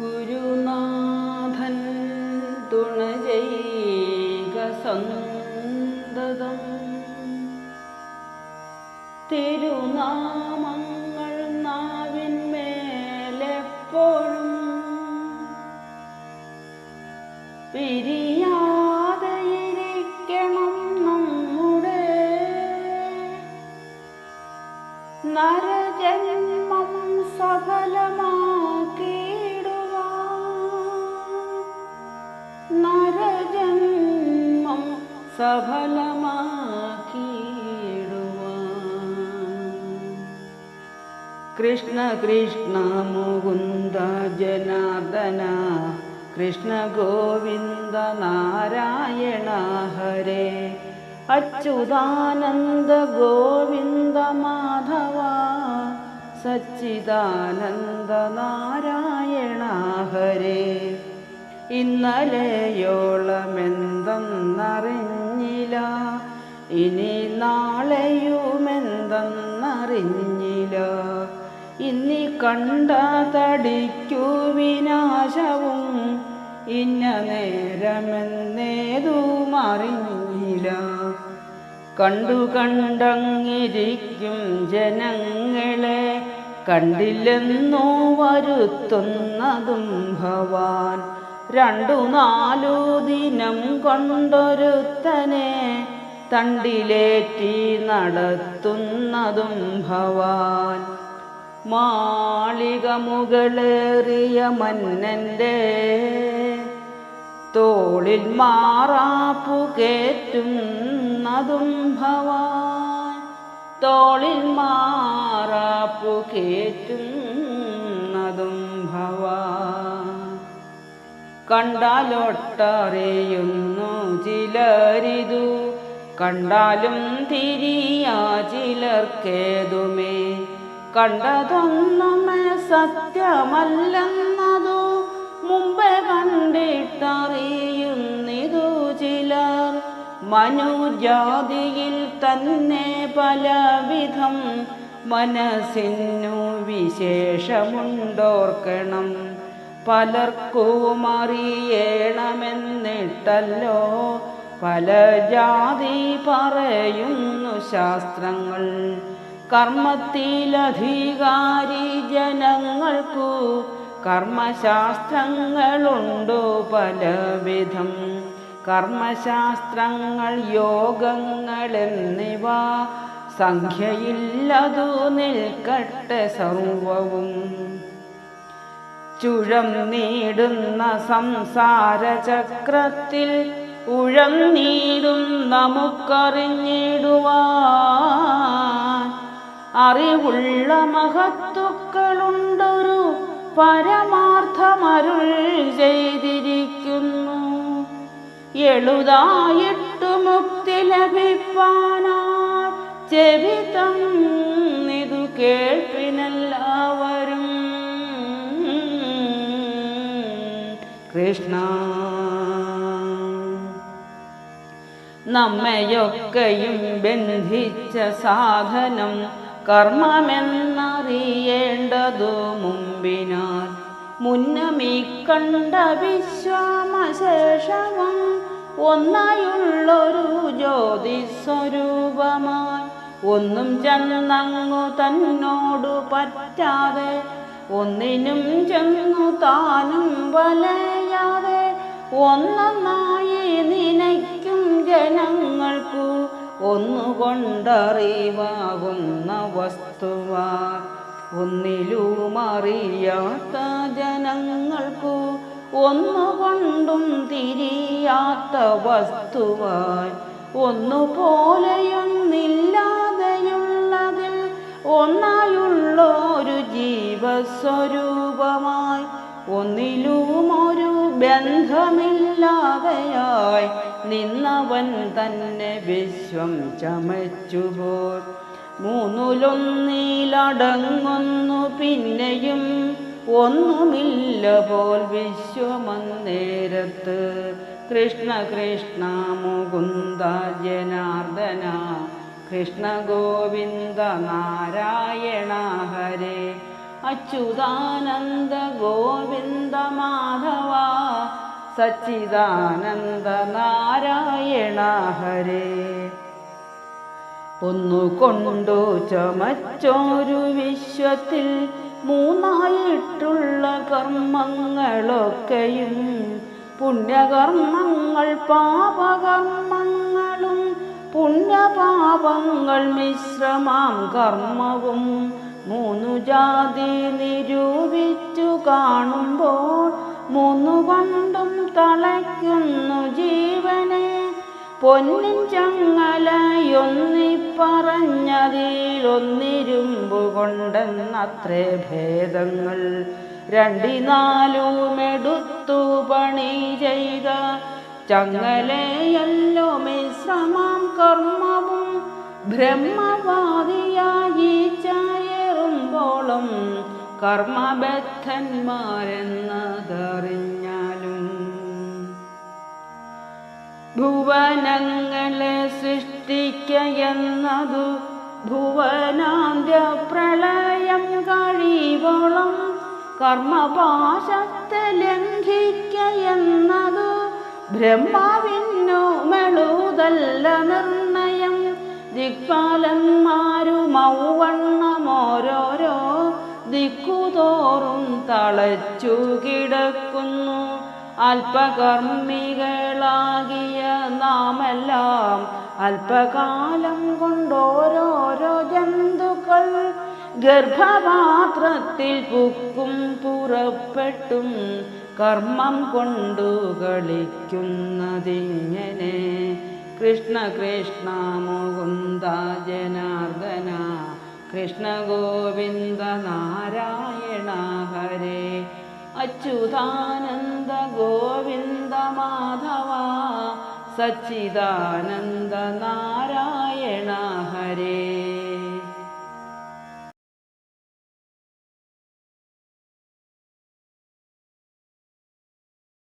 ഗുരുനാഥൻ തുണജൈക സന്തതം. തിരുനാമങ്ങൾ നാവിന്മേലെപ്പോഴും പിരിയാതെയിരിക്കണം സഫലമാക്കിയിടുവാൻ. കൃഷ്ണ കൃഷ്ണ മുകുന്ദ ജനാർദ്ദന കൃഷ്ണ ഗോവിന്ദ നാരായണ ഹരേ. അച്യുതാനന്ദ ഗോവിന്ദ മാധവ സച്ചിദാനന്ദ നാരായണ ഹരേ. ഇന്നലെയോളമെന്തെന്നറിഞ്ഞില്ല ഇനി നാളെയുമെന്തെന്നറിഞ്ഞില്ല. ഇന്നി കണ്ട തടിക്കു വിനാശവും ഇന്ന നേരമെന്നേതും അറിഞ്ഞില്ല കണ്ടു കണ്ടങ്ങിരിക്കും ജനങ്ങളെ കണ്ടില്ലെന്നോ വരുത്തുന്നതും ഭവാൻ. രണ്ടു നാലു ദിനം കൊണ്ടൊരുത്തനെ തണ്ടിലേറ്റി നടത്തുന്നതും ഭവാൻ. മാളിക മുകളേറിയ മന്നന്റെ തോളിൽ മാറാപ്പു കേറ്റുന്നതും ഭവാൻ. തോളിൽ മാറാപ്പു കേറ്റുന്നതും ഭവാൻ. കണ്ടാലൊട്ടറിയുന്നു ചിലരിതു കണ്ടാലും തിരിയാ ചിലർക്കേതുമേ കണ്ടതൊന്നുമേ സത്യമല്ലെന്നതു? മുമ്പേ കണ്ടിട്ടറിയുന്നിതു ചിലർ. മനുജാതിയിൽ തന്നെ പലവിധം മനസ്സിനു വിശേഷമുണ്ടോർക്കണം. പലർക്കും അറിയണമെന്നിട്ടല്ലോ പല ജാതി പറയുന്നു ശാസ്ത്രങ്ങൾ. കർമ്മത്തിലധികാരി ജനങ്ങൾക്കു കർമ്മശാസ്ത്രങ്ങളുണ്ടു പലവിധം. കർമ്മശാസ്ത്രങ്ങൾ യോഗങ്ങൾ എന്നിവ സംഖ്യയില്ലതു നിൽക്കട്ടെ സർവവും. ചുഴം നീടുന്ന സംസാര ചക്രത്തിൽ ഉഴം നീടും നമുക്കറിഞ്ഞിടുവാൻ. അറിവുള്ള മഹത്തുക്കളുണ്ടൊരു പരമാർത്ഥമരുൾ ചെയ്തിരിക്കുന്നു. എളുതായിട്ടു മുക്തി ലഭിപ്പാനാ ചെവിതം ഇതു കേൾപ്പിനെല്ലാവരും. കൃഷ്ണ നമ്മയൊക്കെയും ബന്ധിച്ച സാധനം കർമ്മമെന്നറിയേണ്ടതു മുമ്പിനാൽ. മുന്നമീ കണ്ട വിശ്വാമശേഷവും ഒന്നായുള്ളൊരു ജ്യോതിസ്വരൂപമായി. ഒന്നും ചെന്നങ്ങു തന്നോടു പറ്റാതെ ഒന്നിനും ചെന്നു താനും വലയാതെ ഒന്നൊന്നായി ഒന്നുകൊണ്ടറിവാകുന്ന വസ്തുവ. ഒന്നിലും അറിയാത്ത ജനങ്ങൾക്കു ഒന്നുകൊണ്ടും തിരിയാത്ത വസ്തുവായി. ഒന്നുപോലെയൊന്നില്ലാതെയുള്ളതിൽ ഒന്നായുള്ളൊരു ജീവസ്വരൂപമായി. ഒന്നിലും ഒരു ബന്ധമില്ലാതെയായി നിന്നവൻ തന്നെ വിശ്വം ചമച്ചുപോൾ മൂന്നിലൊന്നിലടങ്ങുന്നു പിന്നെയും ഒന്നുമില്ല പോൽ വിശ്വമന്നേരത്ത്. കൃഷ്ണ കൃഷ്ണ മുകുന്ദ ജനാർദ്ദന കൃഷ്ണ ഗോവിന്ദ നാരായണ ഹരേ. അച്യുതാനന്ദ ഗോവിന്ദ സച്ചിദാനന്ദ നാരായണ ഹരേ. ഒന്നുകൊണ്ടു ചമച്ചോരു വിശ്വത്തിൽ മൂന്നായിട്ടുള്ള കർമ്മങ്ങളൊക്കെയും പുണ്യകർമ്മങ്ങൾ പാപകർമ്മങ്ങളും പുണ്യപാപങ്ങൾ മിശ്രമാം കർമ്മവും മൂന്നു ജാതി നിരൂപിച്ചു കാണുമ്പോൾ മൂന്നു കൊണ്ടും തളയ്ക്കുന്നു ജീവനെ. പൊന്നിൻ ചങ്ങലയൊന്നി പറഞ്ഞതിലൊന്നിരുമ്പു കൊണ്ടെന്നത്രേ ഭേദങ്ങൾ. രണ്ടിനാലുമെടുത്തു പണി ചെയ്ത ചങ്ങലയല്ലോ മിശ്രമാം കർമ്മവും ബ്രഹ്മവാദിയായി കർമ്മബദ്ധന്മാരെന്നതറിഞ്ഞാലും ഭുവനങ്ങളെ സൃഷ്ടിക്കയെന്നതു ഭുവനാന്ത്യ പ്രളയം കഴിവോളം കർമ്മപാശത്തെ ലംഘിക്കയെന്നതു ബ്രഹ്മാവിനു മെളുതല്ല നിർണയം ദിക്പാലന്മാരുമൗവണ്ണമോരോരോ ദിക്കുതോറും തളച്ചു കിടക്കുന്നു. അല്പകർമ്മികളാകിയ നാമെല്ലാം അല്പകാലം കൊണ്ടോരോരോ ജന്തുക്കൾ ഗർഭപാത്രത്തിൽ പുക്കും പുറപ്പെട്ടും കർമ്മം കൊണ്ടു കളിക്കുന്നതിങ്ങനെ. കൃഷ്ണ കൃഷ്ണ മുകുന്ദ ജനാർദ്ദന. കൃഷ്ണ ഗോവിന്ദ നാരായണ ഹരേ അച്യുതാനന്ദ ഗോവിന്ദ മാധവ സച്ചിദാനന്ദ നാരായണ